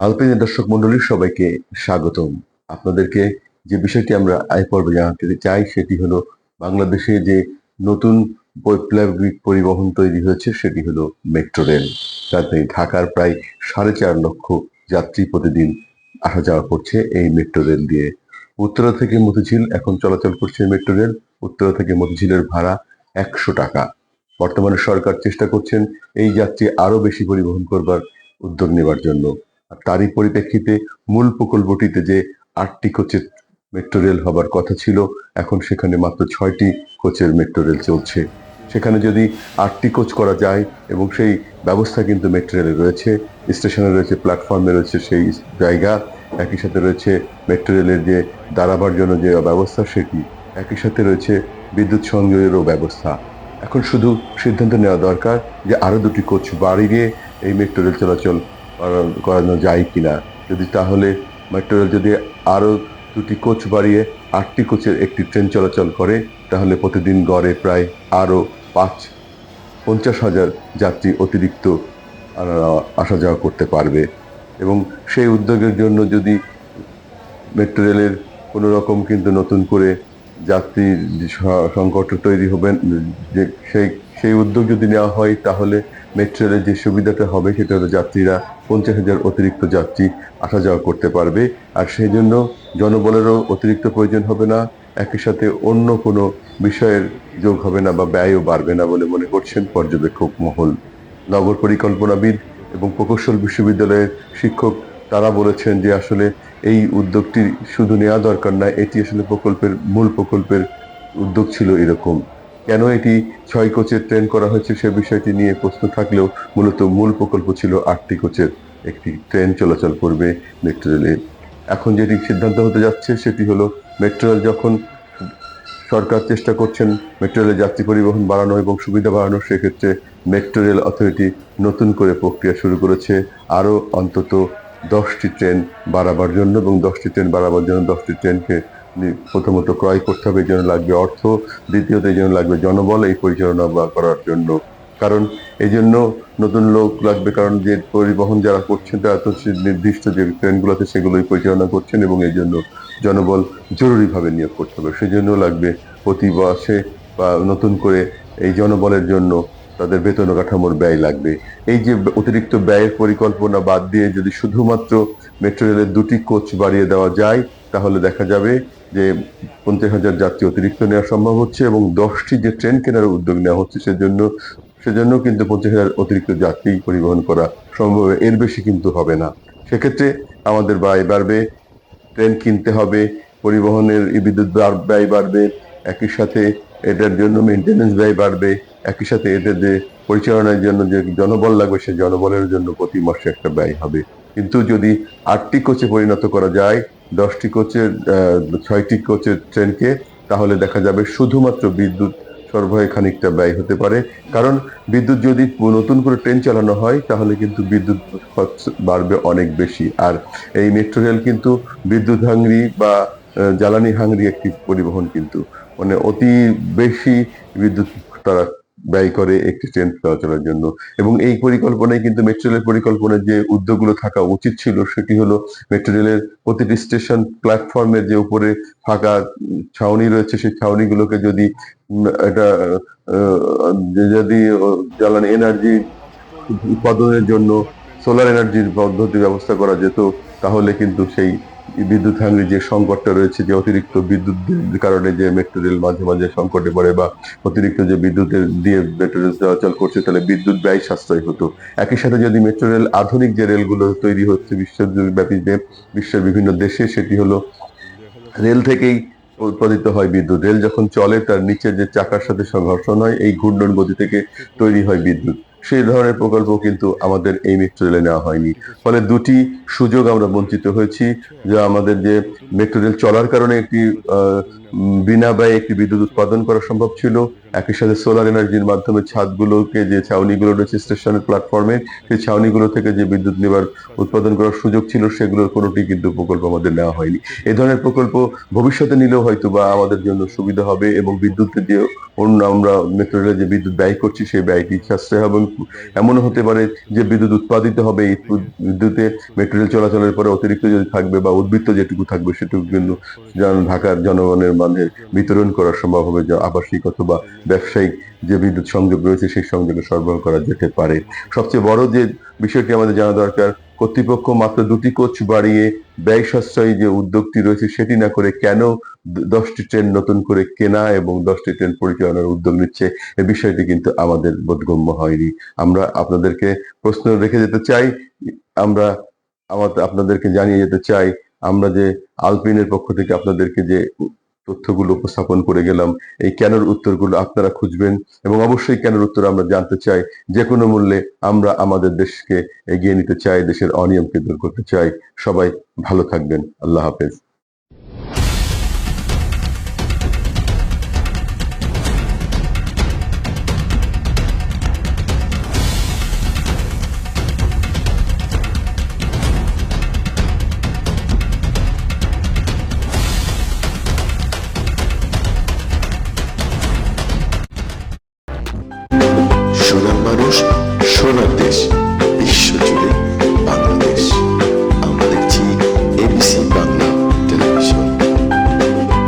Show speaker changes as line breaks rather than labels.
আলপিনের দর্শক মন্ডলীর সবাইকে স্বাগতম। আপনাদেরকে যে বিষয়টি আমরা আয় পর্বে জানাতে চাই, সেটি হলো বাংলাদেশে যে নতুন বৈপ্লবিক পরিবহন তৈরি হয়েছে, সেটি হলো মেট্রো রেল। যাতে ঢাকার প্রায় সাড়ে চার লক্ষ যাত্রী প্রতিদিন আসা যাওয়া করছে এই মেট্রো রেল দিয়ে। উত্তরা থেকে মতিঝিল, এখন চলাচল করছে মেট্রো রেল। উত্তরা থেকে মতিঝিলের ভাড়া একশো টাকা। বর্তমানে সরকার চেষ্টা করছেন এই যাত্রী আরও বেশি পরিবহন করবার উদ্যোগ নেবার জন্য। তারই পরিপ্রেক্ষিতে মূল প্রকল্পটিতে যে আটটি কোচের মেট্রো রেল হবার কথা ছিল, এখন সেখানে মাত্র ছয়টি কোচের মেট্রো রেল চলছে। সেখানে যদি আটটি কোচ করা যায় এবং সেই ব্যবস্থা কিন্তু মেট্রো রেলে রয়েছে স্টেশনে রয়েছে প্ল্যাটফর্মে রয়েছে সেই জায়গা, একই সাথে রয়েছে মেট্রো রেলের যে দাঁড়াবার জন্য যে ব্যবস্থা সেটি, একই সাথে রয়েছে বিদ্যুৎ সংযোগেরও ব্যবস্থা। এখন শুধু সিদ্ধান্ত নেওয়া দরকার যে আরও দুটি কোচ বাড়িয়ে এই মেট্রো রেল চলাচল করানো যায় কিনা? যদি তাহলে মেট্রো রেল যদি আরও দুটি কোচ বাড়িয়ে আটটি কোচের একটি ট্রেন চলাচল করে, তাহলে প্রতিদিন গড়ে প্রায় আরও পাঁচ, পঞ্চাশ হাজার যাত্রী অতিরিক্ত আসা যাওয়া করতে পারবে। এবং সেই উদ্যোগের জন্য যদি মেট্রো রেলের কোনো রকম কিন্তু নতুন করে যাত্রীর সংকট তৈরি হবেন, যে সেই সেই উদ্যোগ যদি নেওয়া হয়, তাহলে মেট্রো রেলের যে সুবিধাটা হবে, সেটা হলো যাত্রীরা পঞ্চাশ হাজার অতিরিক্ত যাত্রী আসা যাওয়া করতে পারবে। আর সেই জন্য জনবলেরও অতিরিক্ত প্রয়োজন হবে না। একই সাথে অন্য কোনো বিষয়ের যোগ হবে না বা ব্যয়ও বাড়বে না বলে মনে করছেন পর্যবেক্ষক মহল। নগর পরিকল্পনাবিদ এবং প্রকৌশল বিশ্ববিদ্যালয়ের শিক্ষক, তারা বলেছেন যে আসলে এই উদ্যোগটি শুধু নেওয়া দরকার না, এটি আসলে প্রকল্পের মূল প্রকল্পের উদ্যোগ ছিল এরকম। কেন এটি ছয় কোচের ট্রেন করা হয়েছে সে বিষয়টি নিয়ে প্রশ্ন থাকলেও মূলত মূল প্রকল্প ছিল আটটি কোচের একটি ট্রেন চলাচল করবে মেট্রো রেলে। এখন যেটি সিদ্ধান্ত হতে যাচ্ছে সেটি হলো মেট্রো রেল যখন সরকার চেষ্টা করছেন মেট্রো রেলের যাত্রী পরিবহন বাড়ানো এবং সুবিধা বাড়ানো, সেক্ষেত্রে মেট্রো রেল অথরিটি নতুন করে প্রক্রিয়া শুরু করেছে। আরও অন্তত দশটি ট্রেন বাড়াবার জন্য এবং দশটি ট্রেন বাড়াবার জন্য দশটি ট্রেনকে প্রথমত ক্রয় করতে হবে জন্য লাগবে অর্থ। দ্বিতীয়ত, এই জন্য লাগবে জনবল, এই পরিচালনা করার জন্য। কারণ এই জন্য নতুন লোক লাগবে, কারণ যে পরিবহন যারা করছেন, তারা তো নির্দিষ্ট যে ট্রেনগুলোতে সেগুলোই পরিচালনা করছেন এবং এই জন্য জনবল জরুরিভাবে নিয়োগ করতে হবে। সেই সেজন্য লাগবে প্রতি মাসে বা নতুন করে এই জনবলের জন্য তাদের বেতন কাঠামোর ব্যয় লাগবে। এই যে অতিরিক্ত ব্যয়ের পরিকল্পনা বাদ দিয়ে যদি শুধুমাত্র মেট্রো রেলের দুটি কোচ বাড়িয়ে দেওয়া যায় তাহলে দেখা যাবে যে পঞ্চাশ হাজার যাত্রী অতিরিক্ত নেওয়া সম্ভব হচ্ছে এবং দশটি যে ট্রেন কেনার উদ্যোগ নেওয়া হচ্ছে, সেজন্য সেজন্য কিন্তু পঞ্চাশ হাজার অতিরিক্ত যাত্রী পরিবহন করা সম্ভব। এর বেশি কিন্তু হবে না সেক্ষেত্রে আমাদের ব্যয় বাড়বে, ট্রেন কিনতে হবে, পরিবহনের বিদ্যুৎ ব্যয়- বাড়বে, একই সাথে এটার জন্য মেনটেনেন্স ব্যয় বাড়বে, একই সাথে এদের যে পরিচালনার জন্য যে জনবল লাগবে, সেই জনবলের জন্য প্রতি মাসে একটা ব্যয় হবে কিন্তু যদি আটটি কোচে পরিণত করা যায় দশটি কোচের ছয়টি কোচের ট্রেনকে, তাহলে দেখা যাবে শুধুমাত্র বিদ্যুৎ সরবরাহে খানিকটা ব্যয় হতে পারে। কারণ বিদ্যুৎ যদি নতুন করে ট্রেন চালানো হয়, তাহলে কিন্তু বিদ্যুৎ খরচ বাড়বে অনেক বেশি। আর এই মেট্রো রেল কিন্তু বিদ্যুৎ হাঙ্গরি বা জ্বালানি হাঙ্গরি একটি পরিবহন কিন্তু। মানে অতি বেশি বিদ্যুৎ তারা ব্যয় করে একটি ট্রেন চলাচলের জন্য। এবং এই পরিকল্পনায় কিন্তু মেট্রো রেলের পরিকল্পনার যে উদ্যোগগুলো থাকা উচিত ছিল, সেটি হলো মেট্রো রেলের প্রতিটি স্টেশন প্ল্যাটফর্মের যে উপরে ফাঁকা ছাউনি রয়েছে, সেই ছাউনিগুলোকে যদি এটা যদি জ্বালানি এনার্জি উৎপাদনের জন্য সোলার এনার্জির পদ্ধতি ব্যবস্থা করা যেত, তাহলে কিন্তু সেই বিদ্যুৎ হাঙ্গি যে সংকটটা রয়েছে, যে অতিরিক্ত বিদ্যুৎ কারণে যে মেট্রো রেল মাঝে মাঝে সংকটে পড়ে বা অতিরিক্ত যে বিদ্যুতের দিয়ে মেট্রো রেল চলাচল করছে, তাহলে বিদ্যুৎ ব্যয় সাশ্রয় হতো। একই সাথে যদি মেট্রো রেল আধুনিক যে রেলগুলো তৈরি হচ্ছে বিশ্বব্যাপী যে বিশ্বের বিভিন্ন দেশে, সেটি হলো রেল থেকেই উৎপাদিত হয় বিদ্যুৎ। রেল যখন চলে, তার নিচে যে চাকার সাথে সংঘর্ষণ হয়, এই ঘূর্ণন গতি থেকে তৈরি হয় বিদ্যুৎ। সেই ধরনের প্রকল্প কিন্তু আমাদের এই মেট্রো রেলে নেওয়া হয়নি। ফলে দুটি সুযোগ আমরা বঞ্চিত হয়েছি, যা আমাদের যে মেট্রো রেল চলার কারণে একটি বিনা ব্যয়ে একটি বিদ্যুৎ উৎপাদন করা সম্ভব ছিল। একই সাথে সোলার এনার্জির মাধ্যমে ছাদগুলোকে, যে ছাউনিগুলো রয়েছে স্টেশনের প্ল্যাটফর্মে সেই ছাউনিগুলো থেকে যে বিদ্যুৎ নেবার উৎপাদন করার সুযোগ ছিল, সেগুলোর কোনোটি কিন্তু প্রকল্প আমাদের নেওয়া হয়নি। এই ধরনের প্রকল্প ভবিষ্যতে নিলেও হয়তো বা আমাদের জন্য সুবিধা হবে এবং বিদ্যুতের যে অন্য আমরা মেট্রো রেলে যে বিদ্যুৎ ব্যয় করছি, সেই ব্যয়টি সাশ্রয় হবে। এবং এমনও হতে পারে যে বিদ্যুৎ উৎপাদিত হবে, এই বিদ্যুতে মেটেরিয়াল চলাচলের পরে অতিরিক্ত যদি থাকবে বা উদ্বৃত্ত যেটুকু থাকবে সেটুকু কিন্তু ঢাকার জনগণের মাঝে বিতরণ করা সম্ভব হবে, যা আবাসিক অথবা ব্যবসায়িক যে বিদ্যুৎ সংযোগ রয়েছে সেই সংযোগে সরবরাহ করা যেতে পারে। সবচেয়ে বড় যে বিষয়টি আমাদের জানা দরকার কর্তৃপক্ষ মাত্র দুটি কোচ বাড়িয়ে ব্যয় সাশ্রয়ী যে উদ্যোগটি রয়েছে সেটি না করে কেন দশটি ট্রেন নতুন করে কেনা এবং দশটি ট্রেন পরিচালনার উদ্যোগ নিচ্ছে, এ বিষয়টি কিন্তু আমাদের বোধগম্য হয়নি। আমরা আপনাদেরকে প্রশ্ন রেখে যেতে চাই, আমরা আমাদের আপনাদেরকে জানিয়ে যেতে চাই, আমরা যে আলপিনের পক্ষ থেকে আপনাদেরকে যে তথ্যগুলো উপস্থাপন করে গেলাম। এই কেনর উত্তরগুলো আপনারা খুঁজবেন এবং অবশ্যই কেনর উত্তর আমরা জানতে চাই। যে কোনো মূল্যে আমরা আমাদের দেশকে এগিয়ে নিতে চাই, দেশের অনিয়মকে দূর করতে চাই। সবাই ভালো থাকবেন। আল্লাহ হাফেজ।